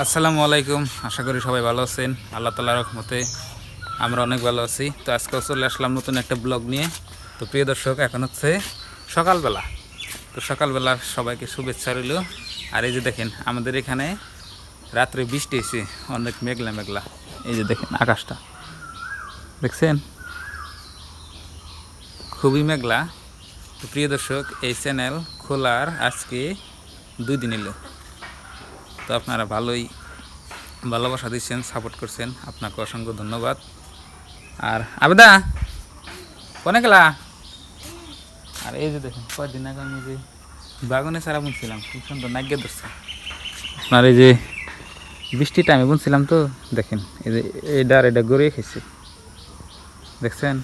আসসালামু আলাইকুম, আশা করি সবাই ভালো আছেন। আল্লাহ তালার রহমতে আমরা অনেক ভালো আছি। তো আজকেও চলে আসলাম নতুন একটা ব্লগ নিয়ে। তো প্রিয় দর্শক, এখন হচ্ছে সকালবেলা। তো সকালবেলা সবাইকে শুভেচ্ছা রইল। আর এই যে দেখেন, আমাদের এখানে রাত্রে বৃষ্টি এসে অনেক মেঘলা মেঘলা। এই যে দেখেন আকাশটা। দেখছেন? খুবই মেঘলা। তো প্রিয় দর্শক, এই চ্যানেল খোলার আজকে দুই দিন এলো। তো আপনারা ভালোই ভালোবাসা দিচ্ছেন সাপোর্ট করছেন। আপনাকে অসংখ্য ধন্যবাদ। আর আবেদা কোনে গেলা? আর এই যে দেখুন কয়দিন আগে আমি যে বাগানে সারা বুনছিলাম খুব সুন্দর নাগ্যে ধরছে। আপনার এই যে বৃষ্টির টাইমে বুনছিলাম তো দেখেন এই যে এটা আর এটা গড়িয়ে খেয়েছে দেখছেন?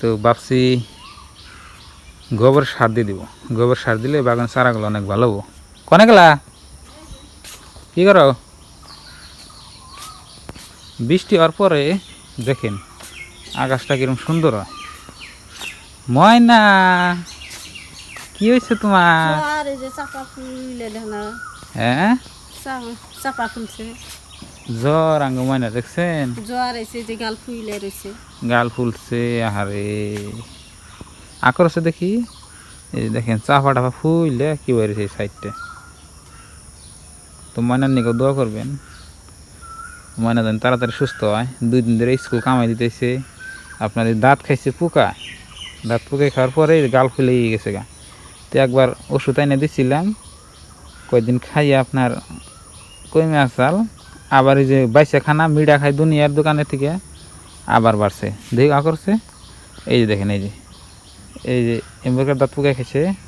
তো ভাবছি গোবর সার দিয়ে দিব। গোবর সার দিলে বাগান চারাগুলো অনেক ভালো হব। কনে গেলা? কি করো? বৃষ্টি হওয়ার পরে দেখেন আকাশটা কিরম সুন্দর। হয় ময়না কি হয়েছে তোমার? হ্যাঁ? চাপা ফুলছে। জ্বর আঙ্গ ময়না দেখছেন? জ্বর এসে যে গাল ফুলে রয়েছে। গাল ফুলছে আহারে। আকর দেখি। এই দেখেন চাপা টাপা ফুইলে কি বেরিয়েছে সাইডটা? তো ময়নার নিকে দোয়া করবেন। ময়না যেন তাড়াতাড়ি সুস্থ হয়। দুই দিন ধরে স্কুল কামাই দিতেছে। আপনার দাঁত খাইছে পোকা। দাঁত পোকা খাওয়ার পরে গাল ফুলে গেছে গা। তো একবার ওষুধ এনে দিছিলাম। কয়েকদিন খাইয়ে আপনার কমে আসাল। আবার এই যে বাইসা খানা মিডা খাই দুনিয়ার দোকানের থেকে। আবার বাড়ছে। দেখি করছে। এই যে দেখেন, এই যে। এই যে এম্বরকার দাঁত পোকা খেয়েছে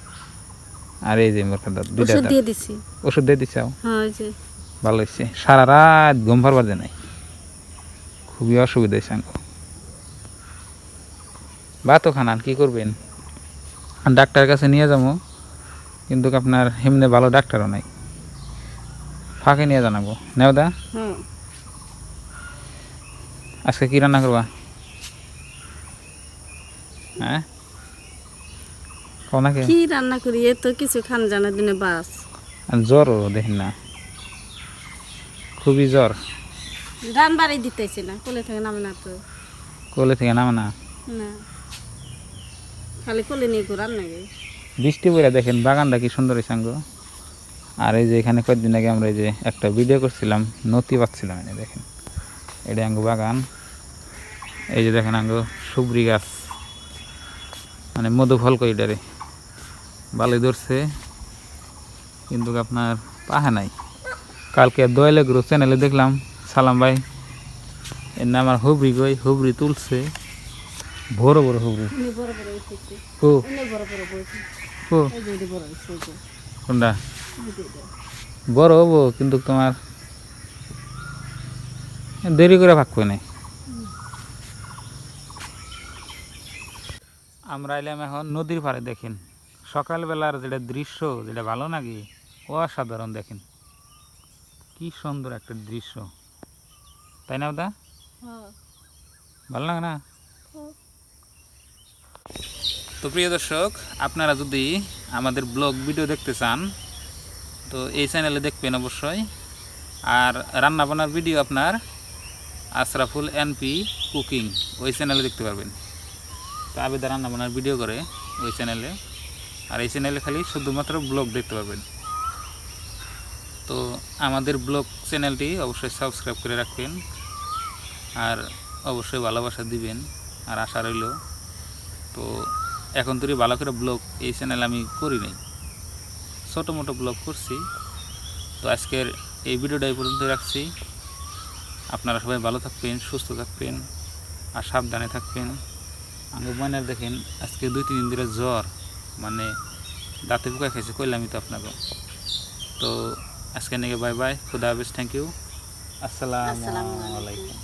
আর এই যে এম্বরকার দাঁত দুইটা ওষুধ দিয়ে দিছি। ওষুধ দিয়ে দিছে? হ্যাঁ ওই যে। ভালো হয়েছে। সারা রাত ঘুম পারবার নাই। খুবই অসুবিধা হয়েছে আঙ্ক। ভাতও খানান কি করবেন? ডাক্তারের কাছে নিয়ে যাব। কিন্তু আপনার এমনি ভালো ডাক্তারও নাই। ফাঁকে নিয়ে জানাব নেওদা আজকে কি রান্না করবা? হ্যাঁ? নাকি কি রান্না করি? এ তো কিছু খান জানা দিনে বাস। আর জ্বরও দেখেন না। খুবই জ্বর। রান বাড়ি দিতেছি না কোলে থেকে নামে না তো। কোলে থেকে নামে না? না। খালি কোলে নিয়ে ঘুরান নাকি? বৃষ্টি পড়ে দেখেন বাগানটা কি সুন্দর আঙ্গ। আর এই যে এখানে কয়েকদিন আগে আমরা এই যে একটা ভিডিও করছিলাম নথি পাচ্ছিলাম এই দেখেন। এটা আঙ্গ বাগান। এই যে দেখেন আঙ্গ সুবরি গাছ। মানে মধু ফল কইডারে। ভালোই ধরছে কিন্তু আপনার পাহা নাই। কালকে দয়ালে গ্রো চ্যানেলে দেখলাম সালাম ভাই এর নাম আমার হুবরি গই হুবরি তুলছে। বড় বড় হুবরি উনি বড় বড় উঠেছে। ও উনি বড় বড় বলছে। ও এই যে এটি বড় হয়েছে এই যে। কোনটা। বড় হব কিন্তু তোমার দেরি করে ভাগ করে নেই। আমরা এলাম এখন নদীর পাড়ে দেখেন। সকালবেলার যেটা দৃশ্য যেটা ভালো নাকি? অসাধারণ দেখেন। কি সুন্দর একটা দৃশ্য। তাই না দা হ্যাঁ। ভালো লাগে না? হ্যাঁ। তো প্রিয় দর্শক আপনারা যদি আমাদের ব্লগ ভিডিও দেখতে চান তো এই চ্যানেলে দেখবেন অবশ্যই। আর রান্না বান্নার ভিডিও আপনার আশরাফুল এনপি কুকিং ওই চ্যানেলে দেখতে পারবেন। তো আবেদা রান্না বান্নার ভিডিও করে ওই চ্যানেলে আর এই চ্যানেলে খালি শুধুমাত্র ব্লগ দেখতে পারবেন। তো আমাদের ব্লগ চ্যানেলটি অবশ্যই সাবস্ক্রাইব করে রাখবেন আর অবশ্যই ভালোবাসা দিবেন আর আশা রইল। তো এখন তুই ভালো করে ব্লগ এই চ্যানেল আমি করি নাই। ছোটো মোটো ব্লগ করছি। তো আজকের এই ভিডিওটা এই পর্যন্ত রাখছি। আপনারা সবাই ভালো থাকবেন, সুস্থ থাকবেন আর সাবধানে থাকবেন। আমি মনের দেখেন, আজকে দুই তিন দিন ধরে জ্বর। মানে দাঁতে পোকা খাইছে কইলামই তো আপনাকে। তো আজকে নাকি বাই বাই খুদা হাফিজ থ্যাংক ইউ আসসালামু আসসালামু আলাইকুম। আলাইকুম।